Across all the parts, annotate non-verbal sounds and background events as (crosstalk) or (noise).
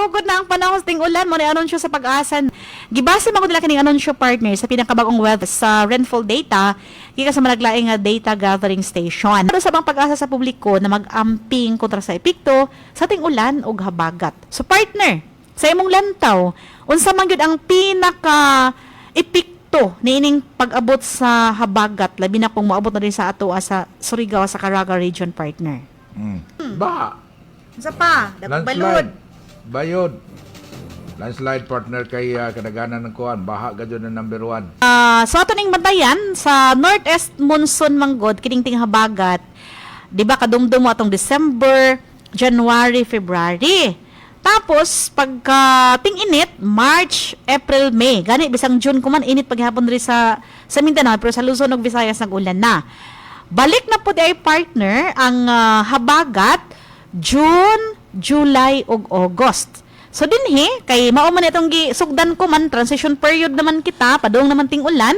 Pugod na ang panahon sa ting ulan mo na anunsyo sa pag-asa. Gibase man ko nila kining anunsyo partner sa pinakabagong weather sa rainfall data kika sa malaglaing nga data gathering station. Ano sa bang pag-asa sa publiko na mag-amping kontra sa epekto sa ting ulan ug habagat. So partner, sa imong lantaw, unsa man gyud ang pinaka epekto niining pag-abot sa habagat labi na kung moabot na rin sa ato ah, sa Surigao sa Caraga region partner. Mm. Baha. Unsa pa? Landslide. Bayod. Landslide partner kay uh, kadaganan ng kuan. Baha gadyo na number one. Ah, so ato ning bantayan sa northeast monsoon manggod kining ting habagat. Di ba kadumdum mo atong December, January, February. Tapos pagka ting init, March, April, May. Gani bisang June kuman init paghapon diri sa sa Mindanao pero sa Luzon ug Visayas nag-ulan na. Balik na po di ay partner ang ah, habagat June, July ug August. So dinhi kay mao man itong gi sugdan ko man transition period naman kita padung naman ting ulan.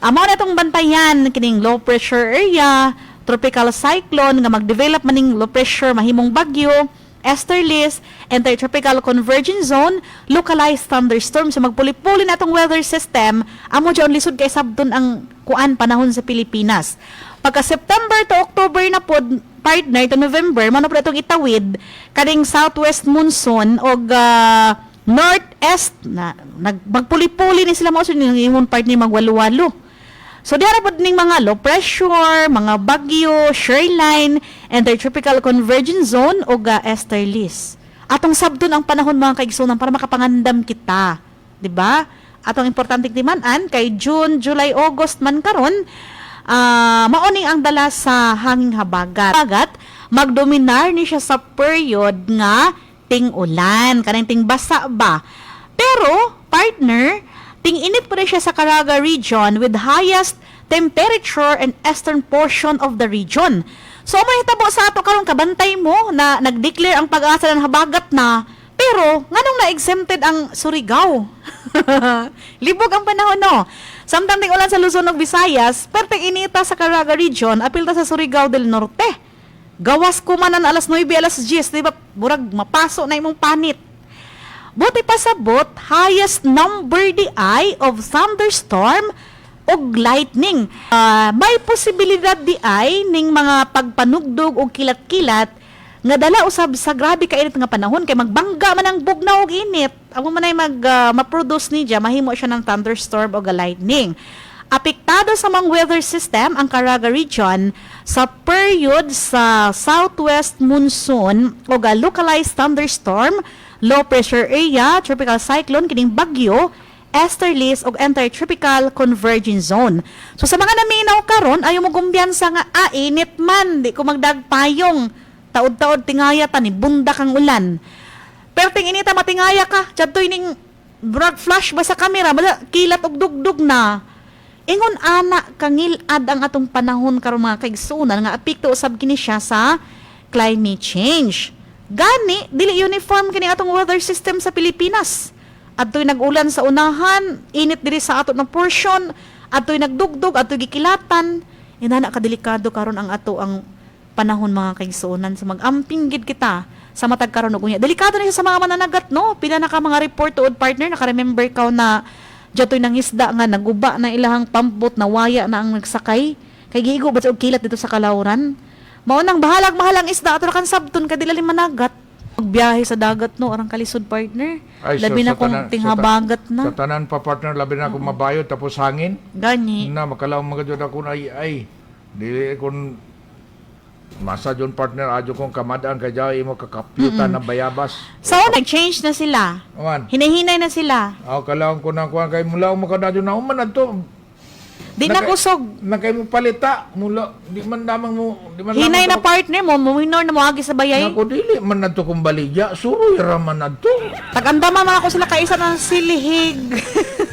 Amo na itong bantayan kining low pressure area, tropical cyclone nga mag-develop maning low pressure mahimong bagyo, easterlies, intertropical convergence zone, localized thunderstorm so magpuli-puli na itong weather system, amo dyan lisod kay sabton ang kuan panahon sa Pilipinas. Pagka September to October na pod partner to November, mano po itong itawid kaning southwest monsoon og ah, northeast na nag magpuli-puli ni sila mo so ning imong partner magwalo-walo. So diara pod ning mga low pressure, mga bagyo, shoreline, intertropical convergence zone o uh, easterlies. Atong sabton ang panahon mga kaigsunan para makapangandam kita, 'di ba? Atong importante timan-an kay June, July, August man karon, ah maoning ang dala sa hanging habagat. Habagat magdominar ni siya sa period nga ting ulan, kanang ting basa ba. Pero partner, ting init pa rin siya sa Caraga region with highest temperature and eastern portion of the region. So mahitabo sa ato karon kabantay mo na nag-declare ang pag-asa ng habagat na pero nganong na-exempted ang Surigao? (laughs) Libog ang panahon no. Samtang ulan sa Luzon ug Visayas, pertek inita sa Caraga region, apil ta sa Surigao del Norte. Gawas kumanan alas 9 alas 10, di ba? Burag mapaso na imong panit. Buti pa sabot, highest number di ay of thunderstorm og lightning. Ah, may posibilidad di ay ning mga pagpanugdog og kilat-kilat nga dala usab sa grabe ka init nga panahon kay magbangga man ang bugnaw og init. Amo man ay mag ah, ma-produce ni diya mahimo siya ng thunderstorm o lightning. Apektado sa mga weather system ang Caraga region sa period sa southwest monsoon o localized thunderstorm, low pressure area, tropical cyclone, kining bagyo, easterlies o intertropical convergence zone. So sa mga naminaw karon ayo mo gumbiyansa nga ah, init man, di ko magdagpayong. Taod-taod tingaya ta ni bunda kang ulan. Pero ting inita matingaya ka, chadtoy ning brag flash ba sa camera, bala kilat og dugdug na. Ingon ana kangilad ang atong panahon karon mga kaigsunan nga apekto usab kini siya sa climate change. Gani dili uniform kini atong weather system sa Pilipinas. Adtoy nag-ulan sa unahan, init diri sa ato ng portion, adtoy nagdugdog, adtoy gikilatan. Inana kadelikado karon ang ato ang panahon mga kaigsunan sa mag-amping gid kita sa matag karon og. Delikado na siya sa mga mananagat no. Pila na ka mga report tuod partner naka-remember ka na Diyatoy nang isda nga naguba na ilahang pampot na waya na ang nagsakay. Kay giigo ba og kilat dito sa kalawran? Mao nang bahalag mahalang isda ato kan sabton kadilalim managat. Magbiyahe sa dagat no arang kalisod partner. Ay, so, Labi na sa kung tanan- tinghabagat Sa na. tanan pa partner, labi na akong mabayod tapos hangin. Gani. Na, makalaw mga ako na ay, ay. Dili kung masa dyan partner, adyo kong kamadaan kay dyan imo kakapyutan na bayabas. So nag-change na sila. Aman, Hinahinay na sila. ako kalawang ko na kuhan kay mula mo kadadyo na uman na to. Di na kusog. Na kay mo palita, mula, di man lamang mo, di man Hinay na partner mo, muminor na mo agi sa bayay. Ako dili man na to kung baligya, suroy raman na to. Tagandama mga ko sila kaisa ng silihig. (laughs)